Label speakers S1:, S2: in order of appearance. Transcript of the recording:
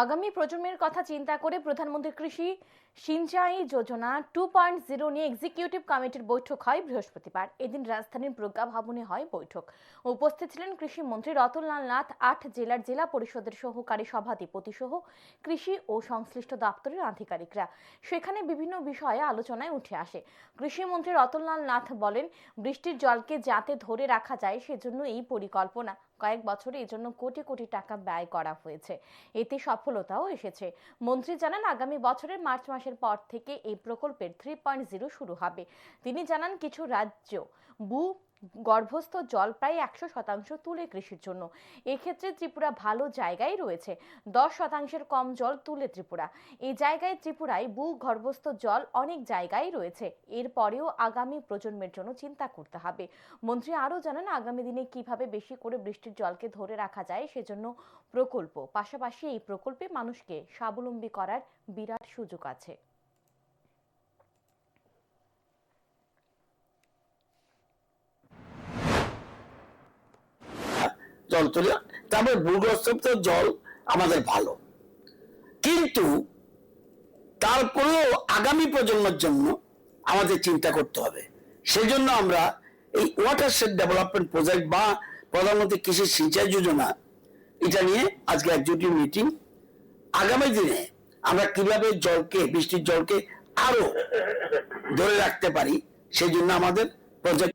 S1: আগামী প্রজন্মের কথা চিন্তা করে Pradhan Mantri Krishi Sinchai Yojana two point zero নিয়ে এক্সিকিউটিভ কমিটির বৈঠক হয় বৃহস্পতিবার। এদিন রাজধানীর প্রজ্ঞা ভবনে হয় বৈঠক। উপস্থিত ছিলেন কৃষিমন্ত্রী রতনলাল নাথ, আট জেলার জেলা পরিষদের সহকারী সভাধিপতি সহ কৃষি ও সংশ্লিষ্ট দপ্তরের আধিকারিকরা। সেখানে বিভিন্ন বিষয়ে আলোচনায় উঠে আসে। কৃষিমন্ত্রী রতনলাল নাথ বলেন, বৃষ্টির জলকে যাতে ধরে রাখা যায়, সেজন্য এই পরিকল্পনা কয়েক বছরে এজন্য কোটি কোটি টাকা ব্যয় করা হয়েছে। এতে সফলতাও এসেছে। মন্ত্রী জানান, আগামী বছরের মার্চ মাসের পর থেকে এই প্রকল্পের থ্রি পয়েন্ট জিরো শুরু হবে। তিনি জানান, কিছু রাজ্য ভূ গর্ভস্থ জল প্রায় একশো শতাংশ তুলে কৃষির জন্য। এক্ষেত্রে ত্রিপুরা ভালো জায়গায় রয়েছে। দশ শতাংশের কম জল তুলে ত্রিপুরা। এই জায়গায় ত্রিপুরায় ভূগর্ভস্থ জল অনেক জায়গায় রয়েছে। এরপরেও আগামী প্রজন্মের জন্য চিন্তা করতে হবে। মন্ত্রী আরও জানান, আগামী দিনে কীভাবে বেশি করে বৃষ্টির জলকে ধরে রাখা যায় সেজন্য প্রকল্প। পাশাপাশি এই প্রকল্পে মানুষকে স্বাবলম্বী করার বিরাট সুযোগ আছে।
S2: জল তুলে, তারপরে ভূগর্ভস্থ জল আমাদের ভালো। কিন্তু তারপরেও আগামী প্রজন্মের জন্য আমাদের চিন্তা করতে হবে। সেজন্য আমরা এই ওয়াটারশেড ডেভেলপমেন্ট প্রজেক্ট বা প্রধানমন্ত্রী কৃষি সিঞ্চাই যোজনা, এটা নিয়ে আজকে একজোটি মিটিং আগামী দিনে আমরা কীভাবে জলকে, বৃষ্টির জলকে আরও ধরে রাখতে পারি সেই জন্য আমাদের প্রজেক্ট